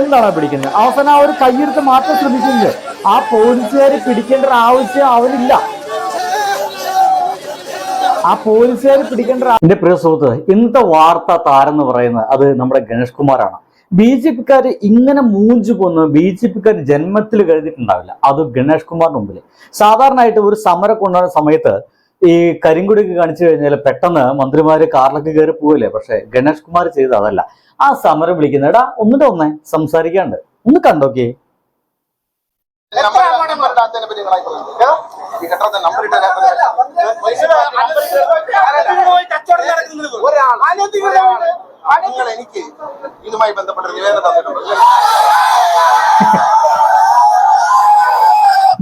എന്താണ് പിടിക്കുന്നത്? അവസാനം ആ ഒരു കയ്യെടുത്ത് മാത്രം ശ്രമിക്കുന്നത് ആ പോലീസുകാരെ പിടിക്കേണ്ട ആവശ്യം അവനില്ല. ആ പോലീസുകാർ പിടിക്കേണ്ട എന്റെ പ്രിയ സുഹൃത്ത് ഇന്നത്തെ വാർത്ത താരം എന്ന് പറയുന്നത് അത് നമ്മുടെ ഗണേഷ് കുമാറാണ്. ബി ജെ പിക്കാര് ഇങ്ങനെ മൂഞ്ചു പോന്ന് ബി ജെ പിക്കാർ ജന്മത്തിൽ കരുതിയിട്ടുണ്ടാവില്ല. അത് ഗണേഷ് കുമാറിന് മുമ്പിൽ സാധാരണയായിട്ട് ഒരു സമരം കൊണ്ടുവരുന്ന സമയത്ത് ഈ കരിങ്കുടിക്ക് കാണിച്ചു കഴിഞ്ഞാൽ പെട്ടെന്ന് മന്ത്രിമാര് കാറിലൊക്കെ കയറി പോവില്ലേ പക്ഷെ ഗണേഷ് കുമാർ ചെയ്ത അതല്ല ആ സമരം വിളിക്കുന്ന എടാ ഒന്നിട്ട് ഒന്നേ സംസാരിക്കാണ്ട് ഒന്ന് കണ്ടോക്കേ എനിക്ക് ഇതുമായി ബന്ധപ്പെട്ട നിവേദനം തന്നിട്ടുണ്ട്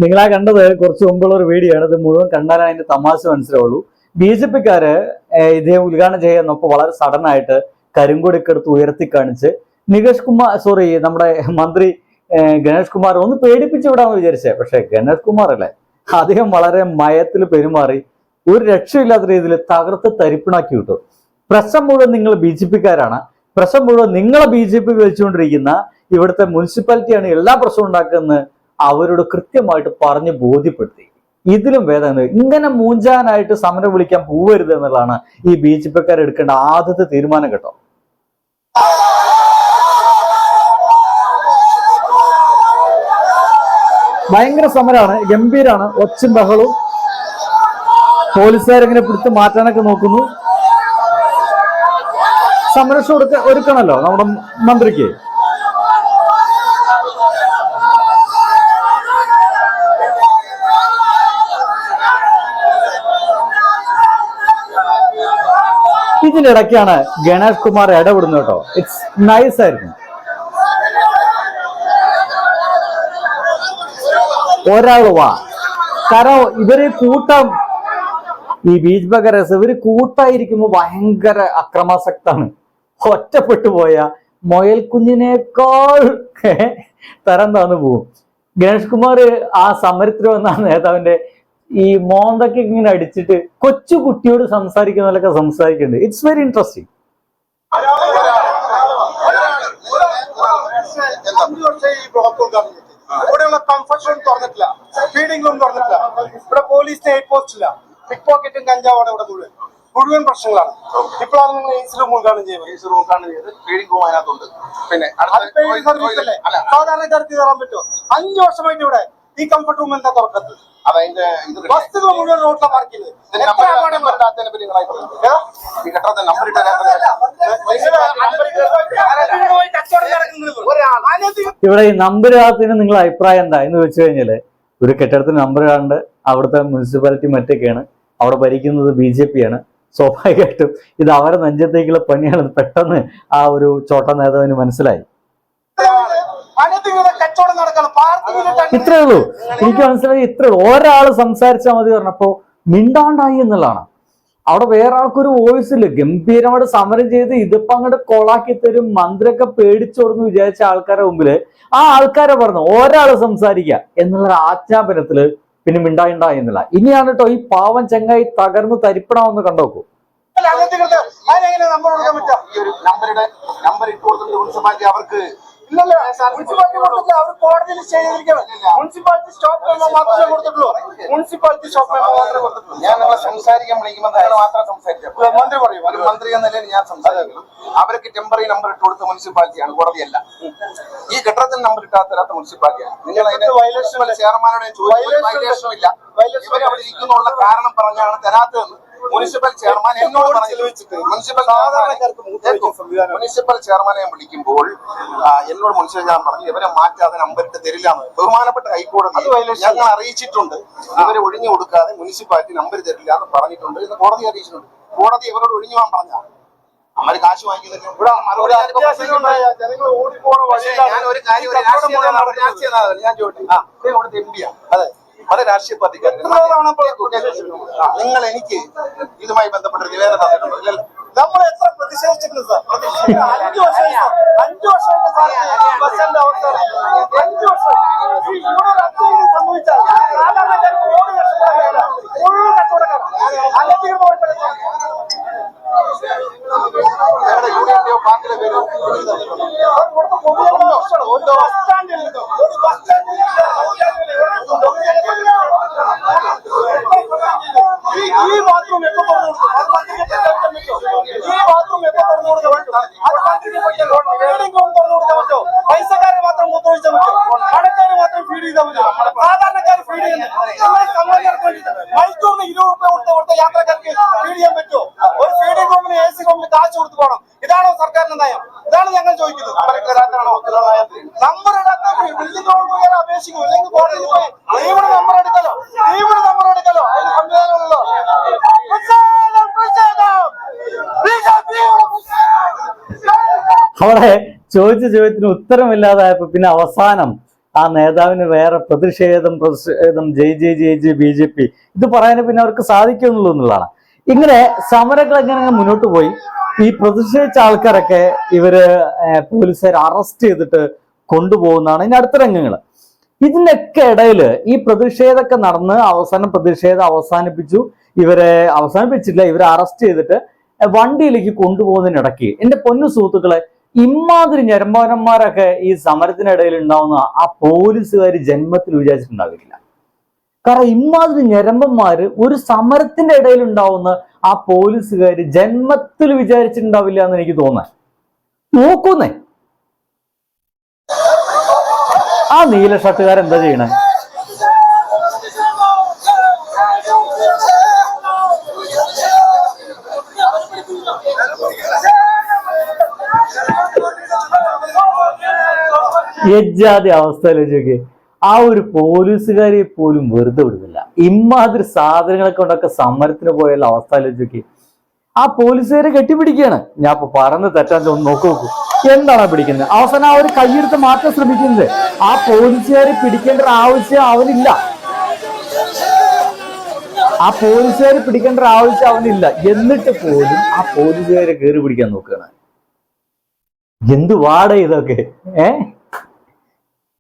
നിങ്ങളാ കണ്ടത് കുറച്ച് മുമ്പുള്ള ഒരു വീഡിയോ ആണ്. ഇത് മുഴുവൻ കണ്ടാൽ അതിന്റെ തമാശ മനസ്സിലാവുള്ളൂ. ബി ജെ പിക്കാര് ഇതേ ഉദ്ഘാടനം ചെയ്യുന്നപ്പോ വളരെ സഡൻ ആയിട്ട് കരിങ്കൊടിയൊക്കെ എടുത്ത് ഉയർത്തി കാണിച്ച് നികേഷ് കുമാർ സോറി നമ്മുടെ മന്ത്രി ഗണേഷ് കുമാർ ഒന്ന് പേടിപ്പിച്ചു വിടാമെന്ന് വിചാരിച്ചേ. പക്ഷെ ഗണേഷ് കുമാർ അല്ലേ? അദ്ദേഹം വളരെ മയത്തിൽ പെരുമാറി ഒരു രക്ഷയില്ലാത്ത രീതിയിൽ തകർത്ത് തരിപ്പിണാക്കി വിട്ടു. പ്രശ്നം മുഴുവൻ നിങ്ങൾ ബി ജെ പിക്കാരാണ്. പ്രശ്നം മുഴുവൻ നിങ്ങളെ ബി ജെ പി വെച്ചുകൊണ്ടിരിക്കുന്ന ഇവിടുത്തെ മുനിസിപ്പാലിറ്റിയാണ് എല്ലാ പ്രശ്നവും ഉണ്ടാക്കുന്നത് അവരോട് കൃത്യമായിട്ട് പറഞ്ഞ് ബോധ്യപ്പെടുത്തി. ഇതിലും വേദന ഇങ്ങനെ മൂഞ്ചാനായിട്ട് സമരം വിളിക്കാൻ പോവരുത് എന്നുള്ളതാണ് ഈ ബി ജെ പിക്കാർ എടുക്കേണ്ട ആദ്യത്തെ തീരുമാനം കേട്ടോ. ഭയങ്കര സമരമാണ് ഗംഭീരാണ്. ഒച്ചും ബഹളവും പോലീസുകാരെങ്ങനെ പിടിച്ച് മാറ്റാനൊക്കെ നോക്കുന്നു. സംരക്ഷണം ഒരുക്കണല്ലോ നമ്മുടെ മന്ത്രിക്ക്. ഇതിനിടയ്ക്കാണ് ഗണേഷ് കുമാർ ഇടപെടുന്നത് കേട്ടോ. ഇറ്റ്സ് നൈസ് ആയിരുന്നു ഒരാൾ വാ. കാരണം ഇവർ കൂട്ടം ഈ ബീച്ച് ബഗരസ് ഇവർ കൂട്ടായിരിക്കുമ്പോ ഭയങ്കര അക്രമാസക്താണ്. ഒറ്റപ്പെട്ടു പോയ മൊയൽ കുഞ്ഞിനേക്കാൾ തരം താന്നു പോവും. ഗണേഷ് കുമാർ ആ സമരത്തിൽ വന്ന നേതാവിന്റെ ഈ മോന്തൊക്കെ ഇങ്ങനെ അടിച്ചിട്ട് കൊച്ചു കുട്ടിയോട് സംസാരിക്കുന്നതിലൊക്കെ സംസാരിക്കുന്നുണ്ട്. ഇറ്റ്സ് വെരി ഇൻട്രസ്റ്റിംഗ് അഞ്ചു വർഷം ഈ ബ്ലോക്ക് ഉദ്ഘാടനം ചെയ്തു. ഇവിടെയുള്ള കംഫർട്ട് റൂം തുറന്നിട്ടില്ല. ഫീഡിംഗ് റൂം തുറന്നിട്ടില്ല. ഇവിടെ പോലീസിന്റെ എയ്റ്റ് പോസ്റ്റ് ഇല്ല. പിക് പോക്കറ്റും കഞ്ചാവാണ് ഇവിടെ മുഴുവൻ. മുഴുവൻ പ്രശ്നങ്ങളാണ്. ഇപ്പോഴാണ് നിങ്ങൾ ഏസി റൂം ഉദ്ഘാടനം ചെയ്യുന്നത്. ഏസി റൂം ഉദ്ഘാടനം ചെയ്ത് ഫീഡിംഗ് റൂം അതിനകത്തുണ്ട്. പിന്നെ സർവീസ് അല്ലേ? സാധാരണക്കാർക്ക് കയറാൻ പറ്റുമോ? അഞ്ചു വർഷമായിട്ട് ഇവിടെ ഈ കംഫർട്ട് റൂം എന്താ തുറക്കത്ത് ഇത് മുഴുവൻ പാർക്ക് ഈ നമ്പർ ഇവിടെ ഈ നമ്പർ ഇടാത്തതിന് നിങ്ങളുടെ അഭിപ്രായം എന്താ? എന്ന് വെച്ച് കഴിഞ്ഞാൽ ഒരു കെട്ടിടത്തിന് നമ്പർ ഇടാണ്ട് അവിടുത്തെ മുനിസിപ്പാലിറ്റി മറ്റൊക്കെയാണ്. അവിടെ ഭരിക്കുന്നത് ബി ജെ പി ആണ് സ്വാഭാവികമായിട്ടും ഇത് അവരെ നെഞ്ചത്തേക്കുള്ള പണിയാണ്. പെട്ടെന്ന് ആ ഒരു ചോട്ട നേതാവിന് മനസ്സിലായി. ഇത്രേ ഉള്ളൂ. എനിക്ക് മനസ്സിലായി ഇത്രേ ഉള്ളൂ. ഒരാൾ സംസാരിച്ചാൽ മതി പറഞ്ഞപ്പോ മിണ്ടാണ്ടായി എന്നുള്ളതാണ്. അവിടെ വേറെ ആൾക്കൊരു വോയിസ് ഇല്ല. ഗംഭീരമായിട്ട് സമരം ചെയ്ത് ഇതിപ്പോ അങ്ങോട്ട് കൊളാക്കി തരും മന്ത്രിയൊക്കെ പേടിച്ചോടുന്നു വിചാരിച്ച ആൾക്കാരുടെ മുമ്പിൽ. ആ ആൾക്കാരെ പറഞ്ഞു ഒരാൾ സംസാരിക്കുക എന്നുള്ള ആജ്ഞാപനത്തിൽ പിന്നെ മിണ്ടായിണ്ടായി എന്നുള്ള ഇനിയാണ് കേട്ടോ ഈ പാവം ചെങ്ങായി തകർന്ന് തരിപ്പണാവെന്ന് കണ്ടോക്കൂ അതിനെങ്ങനെ നമ്പർ കൊടുക്കാൻ പറ്റുക? ഈ ഒരു നമ്പറുടെ നമ്പർ ഇട്ട് കൊടുത്തിട്ട് മുനിസിപ്പാലിറ്റി അവർക്ക് ഇല്ലല്ലോ. മുനിസിപ്പാലിറ്റി കൊടുത്തില്ല അവർ കോടതിയിൽ സ്റ്റേ ചെയ്തിരിക്കണം മുനിസിപ്പാലിറ്റി സ്റ്റോപ്പ് മെമ്മോ മാത്രമേ കൊടുത്തിട്ടുള്ളൂ. മുനിസിപ്പാലിറ്റി സ്റ്റോപ്പ് മെമ്മോ മാത്രമേ കൊടുത്തിട്ടുള്ളൂ. ഞാൻ നിങ്ങളെ സംസാരിക്കാൻ വിളിക്കുമ്പോൾ നിങ്ങൾ മാത്രം സംസാരിച്ചു മന്ത്രി പറയും. ഒരു മന്ത്രി എന്ന നിലയിൽ ഞാൻ സംസാരിക്കുന്നു അവർക്ക് ടെമ്പററി നമ്പർ ഇട്ട് കൊടുത്ത മുനിസിപ്പാലിറ്റിയാണ് കോടതിയല്ല. ഈ കെട്ടിടത്തിന് നമ്പർ ഇട്ടാത്ത മുനിസിപ്പാലിറ്റിയാണ്. നിങ്ങൾ അതിന്റെ അല്ലേ? ചെയർമാനോട് Violation വയലേഷനും ഇല്ല. ഇരിക്കുന്നുള്ള കാരണം പറഞ്ഞാണ് തരാത്തതെന്ന്. മുനിസിപ്പൽ ചെയർമാൻ എന്നോട് ചെലവഴിച്ചിട്ട് മുനിസിപ്പൽ മുനിസിപ്പൽ ചെയർമാനെ വിളിക്കുമ്പോൾ എന്നോട് മുനിസിപ്പൽ ഞാൻ പറഞ്ഞു ഇവരെ മാറ്റാതെ നമ്പർ ഇട്ട് തരില്ല ബഹുമാനപ്പെട്ട ഹൈക്കോടതി ഞങ്ങൾ അറിയിച്ചിട്ടുണ്ട്. ഇവരെ ഒഴിഞ്ഞു കൊടുക്കാതെ മുനിസിപ്പാലിറ്റി നമ്പർ തരില്ല എന്ന് പറഞ്ഞിട്ടുണ്ട് എന്ന് കോടതി അറിയിച്ചിട്ടുണ്ട്. കോടതി ഇവരോട് ഒഴിഞ്ഞു പോകാൻ പറഞ്ഞ അമ്മര് കാശ് വാങ്ങിക്കുന്നില്ല. ഞാൻ ഒരു കാര്യം രാഷ്ട്രീയ നേതാവ്- ഞാൻ ചോദിച്ചു ഇവിടെ ഇവിടുത്തെ എം പിയാ അതെ. അത് രാഷ്ട്രീയ പാർട്ടിക്കാരൻ നിങ്ങൾ എനിക്ക് ഇതുമായി ബന്ധപ്പെട്ട നിവേദനം തന്നിട്ടുണ്ടോ? നമ്മൾ എത്ര പ്രതിഷേധിച്ചിട്ടുണ്ട് സാർ? അഞ്ചു വർഷമായി സാർ. അഞ്ചു വർഷമായിട്ട് സാർ ബസ്സിന്റെ അവസ്ഥ അഞ്ചു വർഷം ഇവിടെ സംഭവിച്ചാൽ കച്ചവടക്കാർ അനധികൃതമായിട്ട് ഞങ്ങളുടെ യൂണിയന്റെയോ പാർട്ടിയുടെ പേരോ എനിക്ക് തന്നിട്ടുണ്ടോ ഇവിടുത്തെ പൊതുജന ഒരു ബസ് സ്റ്റാൻഡിൽ നിന്ന് ഒരു ബസ് സ്റ്റാൻഡിൽ ഈ ഈ ബാത്റൂം എപ്പോ തുറന്നു കൊടുക്കും അത് മന്ത്രിക്ക് പ്രഖ്യാപിക്കാൻ പറ്റുമോ ഈ ബാത്റൂം എപ്പോ തുറന്നു കൊടുക്കാൻ പറ്റും അത് മന്ത്രിക്ക് ഫീഡിംഗ് കൊണ്ട് തുറന്നു കൊടുക്കാൻ പറ്റുമോ പൈസക്കാരെ മാത്രം മൂത്രമൊഴിച്ചാൽ പറ്റുമോ കടക്കാരെ മാത്രം ഫീഡ് ചെയ്താൽ പറ്റുമോ സാധാരണക്കാർ ഫീഡ് ചെയ്യുന്നത് മൈക്കൂറിന് ഇരുപത് രൂപ കൊടുത്ത കൊടുത്ത യാത്രക്കാർക്ക് ഫീഡ് ചെയ്യാൻ പറ്റുമോ ഒരു ഫീഡിംഗ് റൂമിന് എ സി റൂമിന് കാശ് കൊടുത്ത് പോകണം ഇതാണോ സർക്കാരിന്റെ ഇതാണ് ഞങ്ങൾ ചോദിക്കുന്നത്. നമ്പർ ഇടാത്ത ബിൽഡിംഗ് പോയാൽ അപേക്ഷിക്കും അല്ലെങ്കിൽ കോടതിയിൽ പോയി. ടീമിന് നമ്പർ എടുക്കലോ ടീമിന് നമ്പർ എടുക്കലോ അതിന് സംവിധാനമുള്ളോ! അവിടെ ചോദിച്ച ചോദ്യത്തിന് ഉത്തരമില്ലാതായപ്പോ പിന്നെ അവസാനം ആ നേതാവിന് വേറെ പ്രതിഷേധം പ്രതിഷേധം ജയ് ജയ് ജയ് ജയ് ബി ജെ പി ഇത് പറയാൻ പിന്നെ അവർക്ക് സാധിക്കുന്നുള്ളൂ എന്നുള്ളതാണ്. ഇങ്ങനെ സമരങ്ങൾ എങ്ങനെ മുന്നോട്ട് പോയി? ഈ പ്രതിഷേധിച്ച ആൾക്കാരൊക്കെ ഇവർ പോലീസുകാർ അറസ്റ്റ് ചെയ്തിട്ട് കൊണ്ടുപോകുന്നതാണ് ഇനി അടുത്ത രംഗങ്ങൾ ഇതിനൊക്കെ ഇടയിൽ ഈ പ്രതിഷേധമൊക്കെ നടന്ന് അവസാനം പ്രതിഷേധം അവസാനിപ്പിച്ചു. ഇവരെ അവസാനിപ്പിച്ചില്ല ഇവരെ അറസ്റ്റ് ചെയ്തിട്ട് വണ്ടിയിലേക്ക് കൊണ്ടുപോകുന്നതിനിടയ്ക്ക്. എന്റെ പൊന്നു സുഹൃത്തുക്കളെ ഇമാതിരി ഞരമ്പവനന്മാരൊക്കെ ഈ സമരത്തിനിടയിൽ ഉണ്ടാവുന്ന ആ പോലീസുകാർ ജന്മത്തിൽ വിചാരിച്ചിട്ടുണ്ടാവില്ല. കാരണം ഇമാതിരി ഞരമ്പന്മാര് ഒരു സമരത്തിന്റെ ഇടയിൽ ഉണ്ടാവുന്ന ആ പോലീസുകാർ ജന്മത്തിൽ വിചാരിച്ചിട്ടുണ്ടാവില്ല എന്ന് എനിക്ക് തോന്നാൻ. നോക്കുന്നേ. ആ നീല ഷർട്ടുകാരൻ എന്താ ചെയ്യണേ? യജ്ജാതി അവസ്ഥയിലേക്ക് ആ ഒരു പോലീസുകാരെ പോലും വെറുതെ വിടുന്നില്ല. ഇമാതിരി സാധനങ്ങളെ കൊണ്ടൊക്കെ സമരത്തിന് പോയുള്ള അവസ്ഥ അവസ്ഥയിലേക്ക് ആ പോലീസുകാരെ കെട്ടിപ്പിടിക്കുകയാണ്. ഞാൻ ഇപ്പൊ പറഞ്ഞ് തെറ്റാൻ ഒന്ന് നോക്കൂ നോക്കൂ. എന്താണ് പിടിക്കുന്നത്? അവസാനം ആ ഒരു കൈയെടുത്ത് മാറ്റാൻ ശ്രമിക്കുന്നത്. ആ പോലീസുകാരെ പിടിക്കേണ്ട ഒരു ആവശ്യം അവനില്ല. ആ പോലീസുകാരെ പിടിക്കേണ്ട ഒരു ആവശ്യം അവനില്ല. എന്നിട്ട് പോലും ആ പോലീസുകാരെ കയറി പിടിക്കാൻ നോക്കുകയാണ്. എന്ത് വാട ഇതൊക്കെ? ഏഹ്